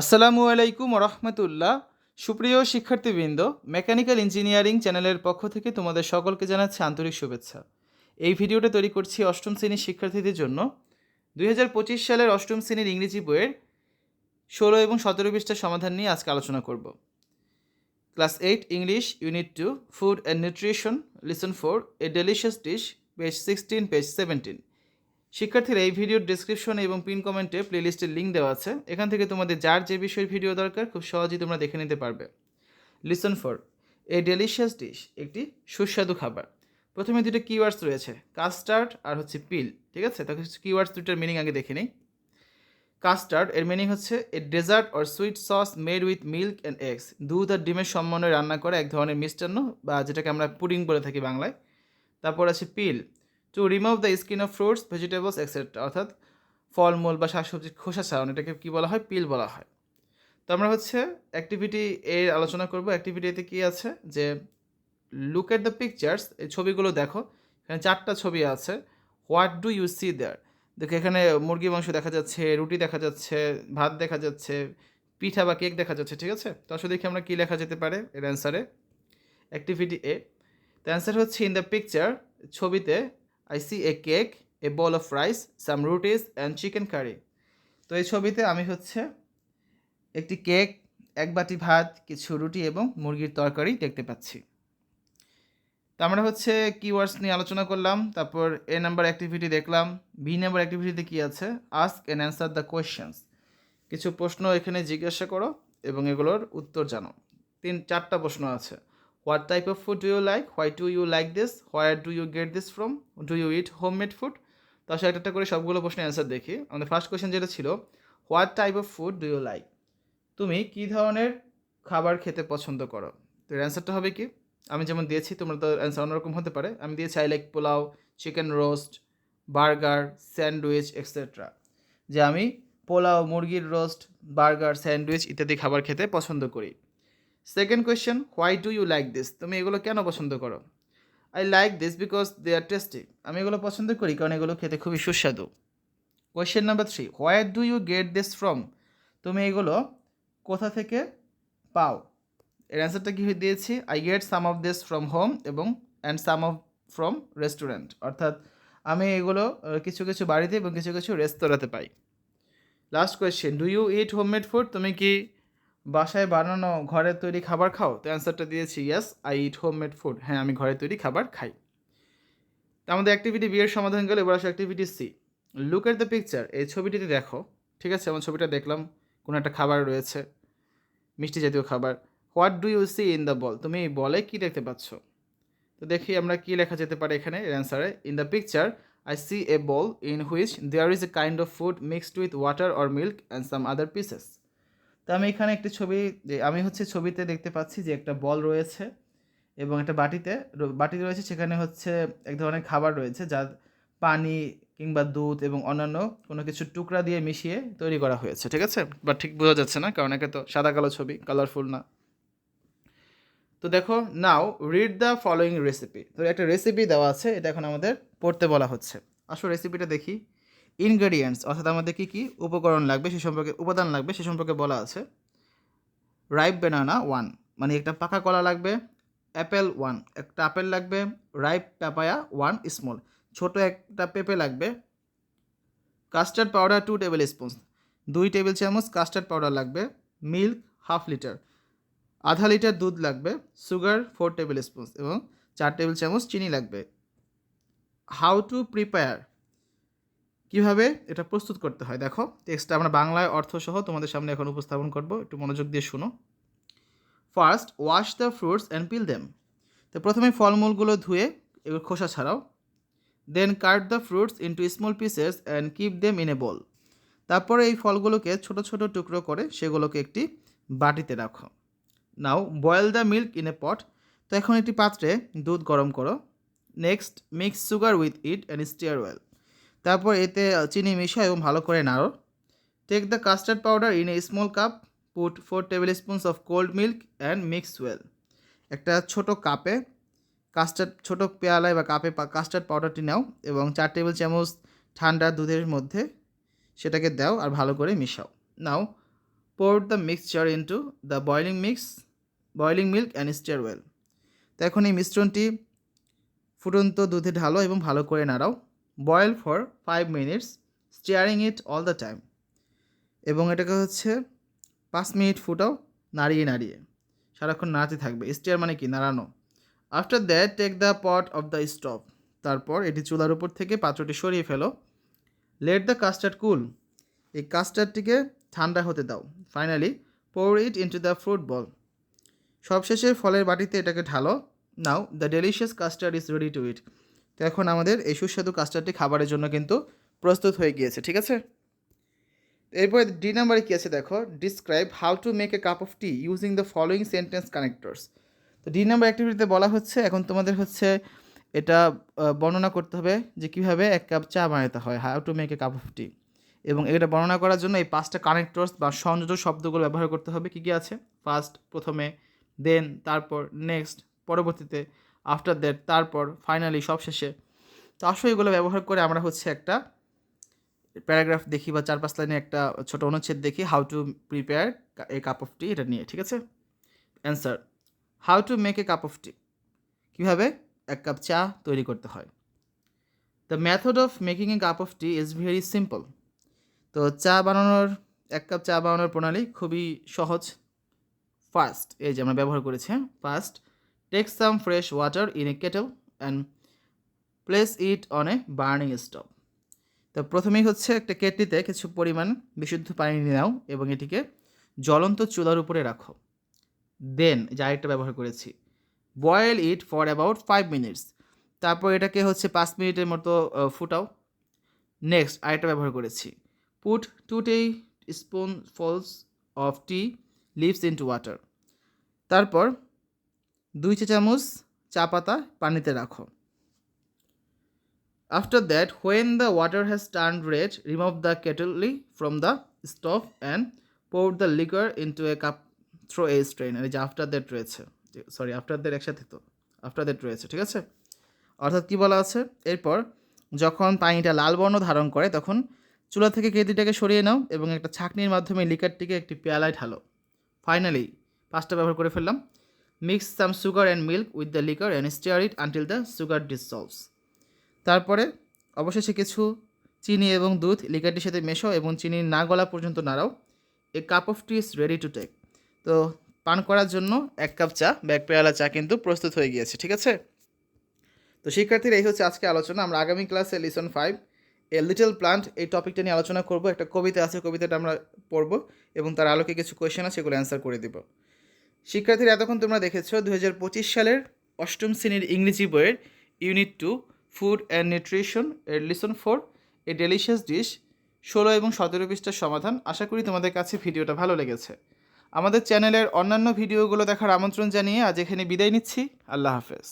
আসসালামু আলাইকুম রহমতুল্লাহ সুপ্রিয় শিক্ষার্থীবৃন্দ, মেকানিক্যাল ইঞ্জিনিয়ারিং চ্যানেলের পক্ষ থেকে তোমাদের সকলকে জানাচ্ছি আন্তরিক শুভেচ্ছা। এই ভিডিওটা তৈরি করছি অষ্টম শ্রেণির শিক্ষার্থীদের জন্য। দুই হাজার পঁচিশ সালের অষ্টম শ্রেণির ইংরেজি বইয়ের ষোলো এবং সতেরো পৃষ্ঠার সমাধান নিয়ে আজকে আলোচনা করব। Class eight, English, unit two, food and nutrition, lesson four, a delicious dish, page sixteen, page seventeen. শিক্ষার্থীরা এই ভিডিওর ডিসক্রিপশনে এবং পিন কমেন্টে প্লেলিস্টের লিঙ্ক দেওয়া আছে। এখান থেকে তোমাদের যার যে বিষয়ের ভিডিও দরকার, খুব সহজেই তোমরা দেখে নিতে পারবে। Lesson four a delicious dish একটি সুস্বাদু খাবার। প্রথমে দুটো কিওয়ার্ডস রয়েছে কাস্টার্ড আর হচ্ছে পিল ঠিক আছে? তাকে কিওয়ার্ডস দুটোর মিনিং আগে দেখে নিই। কাস্টার্ড এর মিনিং হচ্ছে a dessert or sweet sauce made with milk and eggs দুধ আর ডিমের সমন্বয়ে রান্না করা এক ধরনের মিষ্টান্ন বা যেটাকে আমরা পুডিং বলে থাকি বাংলায়। তারপর আছে peel to remove the skin of fruits vegetables etcetera অর্থাৎ ফলমূল বা শাকসবজির খোসা ছাড়ানো এটাকে কী বলা হয়? পিল বলা হয়। তো আমরা হচ্ছে অ্যাক্টিভিটি এর আলোচনা করব। অ্যাক্টিভিটিতে কী আছে? যে লুক এট দ্য পিকচার্স এই ছবিগুলো দেখো। এখানে চারটা ছবি আছে। What do you see there দেখো, এখানে মুরগি মাংস দেখা যাচ্ছে, রুটি দেখা যাচ্ছে, ভাত দেখা যাচ্ছে, পিঠা বা কেক দেখা যাচ্ছে, ঠিক আছে? তো আসলে দেখি আমরা কী লেখা যেতে পারে এর অ্যান্সারে অ্যাক্টিভিটি এ। অ্যান্সার হচ্ছে ইন দ্য পিকচার ছবিতে I see a cake a bowl of rice some rotis and chicken curry তো এই ছবিতে আমি হচ্ছে একটি কেক এক বাটি ভাত, কিছু রুটি এবং মুরগির তরকারি দেখতে পাচ্ছি। তো আমরা হচ্ছে কিওয়ার্ডস নিয়ে আলোচনা করলাম, তারপর এ নাম্বার অ্যাক্টিভিটি দেখলাম বি নাম্বার অ্যাক্টিভিটিতে কী আছে? Ask and answer the questions কিছু প্রশ্ন এখানে জিজ্ঞাসা করো এবং এগুলোর উত্তর জানো। তিন, চারটা প্রশ্ন আছে। What type of food do you like why do you like this where do you get this from do you eat home made food তো আসলে একটা করে সবগুলো প্রশ্নের অ্যান্সার দেখি। আমাদের ফার্স্ট কোয়েশ্চেন যেটা ছিল what type of food do you like তুমি কী ধরনের খাবার খেতে পছন্দ করো? তো অ্যান্সারটা হবে কি? আমি যেমন দিয়েছি, তোমরা তো অ্যান্সার অন্যরকম হতে পারে। আমি দিয়েছি I like pulao chicken roast burger sandwich etcetera যে আমি পোলাও, মুরগির রোস্ট বার্গার স্যান্ডউইচ ইত্যাদি খাবার খেতে পছন্দ করি। Second question why do you like this তুমি এগুলো কেন পছন্দ করো? I like this because they are tasty আমি এগুলো পছন্দ করি কারণ এগুলো খেতে খুবই সুস্বাদু। Question number three where do you get this from তুমি এগুলো কোথা থেকে পাও? এর অ্যান্সারটা কী দিয়েছি? I get some of this from home এবং and some of from restaurant অর্থাৎ আমি এগুলো কিছু কিছু বাড়িতে এবং কিছু কিছু রেস্তোরাঁতে পাই। Last question do you eat homemade food তুমি কি বাসায় বানানো ঘরের তৈরি খাবার খাও? তো অ্যান্সারটা দিয়েছি yes I eat home made food হ্যাঁ আমি ঘরে তৈরি খাবার খাই। তো আমাদের অ্যাক্টিভিটি বি এর সমাধান গেলে, এবার আসে activity C look at the picture এই ছবিটিতে দেখো, ঠিক আছে? আমার ছবিটা দেখলাম, কোনো একটা খাবার রয়েছে, মিষ্টি জাতীয় খাবার। What do you see in the bowl তুমি এই বলে কি দেখতে পাচ্ছ? তো দেখি আমরা কি লেখা যেতে পারে এখানে, এর অ্যান্সারে in the picture I see a bowl in which there is a kind of food mixed with water or milk and some other pieces তো আমি এখানে একটি ছবি আমি হচ্ছে ছবিতে দেখতে পাচ্ছি যে, একটা বল রয়েছে এবং একটা বাটিতে বাটিতে রয়েছে সেখানে হচ্ছে এক ধরনের খাবার রয়েছে যা পানি কিংবা দুধ এবং অন্যান্য কোনো কিছু টুকরা দিয়ে মিশিয়ে তৈরি করা হয়েছে, ঠিক আছে? বা ঠিক বোঝা যাচ্ছে না, কারণ একে তো সাদা কালো ছবি কালারফুল না। তো দেখো now read the following recipe তো একটা রেসিপি দেওয়া আছে, এটা এখন আমাদের পড়তে বলা হচ্ছে। আসো রেসিপিটা দেখি। ইনগ্রেডিয়েন্টস অর্থাৎ আমাদের কী কী উপকরণ লাগবে, সে সম্পর্কে উপাদান লাগবে, সে সম্পর্কে বলা আছে। রাইপ বেনানা ওয়ান মানে একটা পাকা কলা লাগবে অ্যাপেল ওয়ান একটা আপেল লাগবে রাইপ পাপায়া ওয়ান স্মল ছোট একটা পেঁপে লাগবে custard powder two tablespoon দুই টেবিল চামচ কাস্টার্ড পাউডার লাগবে মিল্ক হাফ লিটার আধা লিটার দুধ লাগবে সুগার ফোর টেবিল স্পুন এবং চার টেবিল চামচ চিনি লাগবে। হাউ টু প্রিপেয়ার কীভাবে এটা প্রস্তুত করতে হয়? দেখো, টেক্সটটা আমরা বাংলায় অর্থসহ তোমাদের সামনে এখন উপস্থাপন করব। একটু মনোযোগ দিয়ে শুনো। First wash the fruits and peel them তো প্রথমে ফলমূলগুলো ধুয়ে, এগুলো খোসা ছাড়াও। Then cut the fruits into small pieces and keep them in a bowl তারপরে এই ফলগুলোকে ছোট ছোট টুকরো করে সেগুলোকে একটি বাটিতে রাখো। Now boil the milk in a pot তো এখন একটি পাত্রে দুধ গরম করো। Next mix sugar with it and stir well তারপর এতে চিনি মিশাও এবং ভালো করে নাড়ো। Take the custard powder in a small cup put four tablespoons of cold milk and mix well একটা ছোট কাপে কাস্টার্ড ছোট পেয়ালায় বা কাপে কাস্টার্ড পাউডারটি নাও এবং চার টেবিল চামচ ঠান্ডা দুধের মধ্যে সেটাকে দাও আর ভালো করে মিশাও। Now pour the mixture into the boiling mix boiling milk and stir well. তো এখন এই মিশ্রণটি ফুটন্ত দুধে ঢালো এবং ভালো করে নাড়াও। Boil for five minutes, stirring it all the time. এবং এটাকে হচ্ছে পাঁচ মিনিট ফুটাও, নাড়িয়ে নাড়িয়ে। সারাক্ষণ নাড়াতে থাকবে। স্টিয়ার মানে কি? নাড়ানো। After that, take the pot off the stove তারপর এটি চুলার উপর থেকে পাত্রটি সরিয়ে ফেলো। Let the custard cool. এই কাস্টার্ডটিকে ঠান্ডা হতে দাও। Finally pour it into the fruit bowl সবশেষে ফলের বাটিতে এটাকে ঢালো। Now the delicious custard is ready to eat তো এখন আমাদের এই সুস্বাদু কাস্টার্ডটি খাবারের জন্য কিন্তু প্রস্তুত হয়ে গিয়েছে, ঠিক আছে? এরপরে ডি নাম্বারে কী আছে দেখো? Describe how to make a cup of tea using the following sentence connectors তো ডি নাম্বার অ্যাক্টিভিটিতে বলা হচ্ছে, এখন তোমাদের হচ্ছে এটা বর্ণনা করতে হবে যে কীভাবে এক কাপ চা বানাতে হয় how to make a cup of tea এবং এটা বর্ণনা করার জন্য এই পাঁচটা কানেক্টরস বা সংযোজক শব্দগুলো ব্যবহার করতে হবে, কী কী আছে? ফার্স্ট প্রথমে দেন তারপর নেক্সট পরবর্তীতে আফটার দ্যাট তারপর ফাইনালি সবশেষে। তো আসলে এগুলো ব্যবহার করে আমরা হচ্ছে একটা প্যারাগ্রাফ দেখি বা চার পাঁচ লাইনে একটা ছোট অনুচ্ছেদ দেখি how to prepare a cup of tea এটা নিয়ে, ঠিক আছে? Answer how to make a cup of tea কীভাবে? এক কাপ চা তৈরি করতে হয়। The method of making a cup of tea is very simple তো চা বানানোর, এক কাপ চা বানানোর প্রণালী খুবই সহজ। ফার্স্ট এই যে আমরা ব্যবহার করেছি first take some fresh water in a kettle and place it on a burning stove তো প্রথমেই হচ্ছে একটা কেটলিতে কিছু পরিমাণ বিশুদ্ধ পানি নিয়ে নাও এবং এটিকে জ্বলন্ত চুলার উপরে রাখো। দেন যা একটা ব্যবহার করেছি। Boil it for about five minutes তারপর এটাকে হচ্ছে পাঁচ মিনিটের মতো ফুটাও। নেক্সট আরেকটা ব্যবহার করেছি। Put two teaspoonfuls of tea leaves into water তারপর দুই চা চামচ চা পাতা পানিতে রাখো। After that when the water has turn red remove the kettle from the stove and pour the liquor into a cup through a strain এই যে আফটার দ্যাট রয়েছে সরি আফটার দ্যাট একসাথে তো আফটার দ্যাট রয়েছে, ঠিক আছে? অর্থাৎ কী বলা আছে? এরপর যখন পানিটা লাল বর্ণ ধারণ করে, তখন চুলা থেকে কেতিটাকে সরিয়ে নাও এবং একটা ছাঁকনির মাধ্যমে লিকারটিকে একটি পেয়ালায় ঢালো। ফাইনালি পাঁচটা ব্যবহার করে ফেললাম। Mix some sugar and milk with the liquor and stir it until the sugar dissolves তারপরে অবশেষে কিছু চিনি এবং দুধ লিকারটির সাথে মেশো এবং চিনি না গলা পর্যন্ত নাড়াও। A cup of tea is ready to take তো পান করার জন্য এক কাপ চা বা পেয়ালা চা কিন্তু প্রস্তুত হয়ে গিয়েছে, ঠিক আছে? তো শিক্ষার্থীর, এই হচ্ছে আজকে আলোচনা। আমরা আগামী ক্লাসে lesson five a little plant এই টপিকটা নিয়ে আলোচনা করব। একটা কবিতা আছে, কবিতাটা আমরা পড়ব এবং তার আলোকে কিছু কোয়েশ্চেন আছে সেগুলো অ্যান্সার করে দিব। শিক্ষার্থীরা, এতক্ষণ তোমরা দেখেছ দু হাজার পঁচিশ সালের অষ্টম শ্রেণির ইংরেজি বইয়ের unit two food and nutrition এর lesson four a delicious dish ষোলো এবং সতেরো পৃষ্ঠার সমাধান। আশা করি তোমাদের কাছে ভিডিওটা ভালো লেগেছে। আমাদের চ্যানেলের অন্যান্য ভিডিওগুলো দেখার আমন্ত্রণ জানিয়ে আজ এখানে বিদায় নিচ্ছি। আল্লাহ হাফেজ।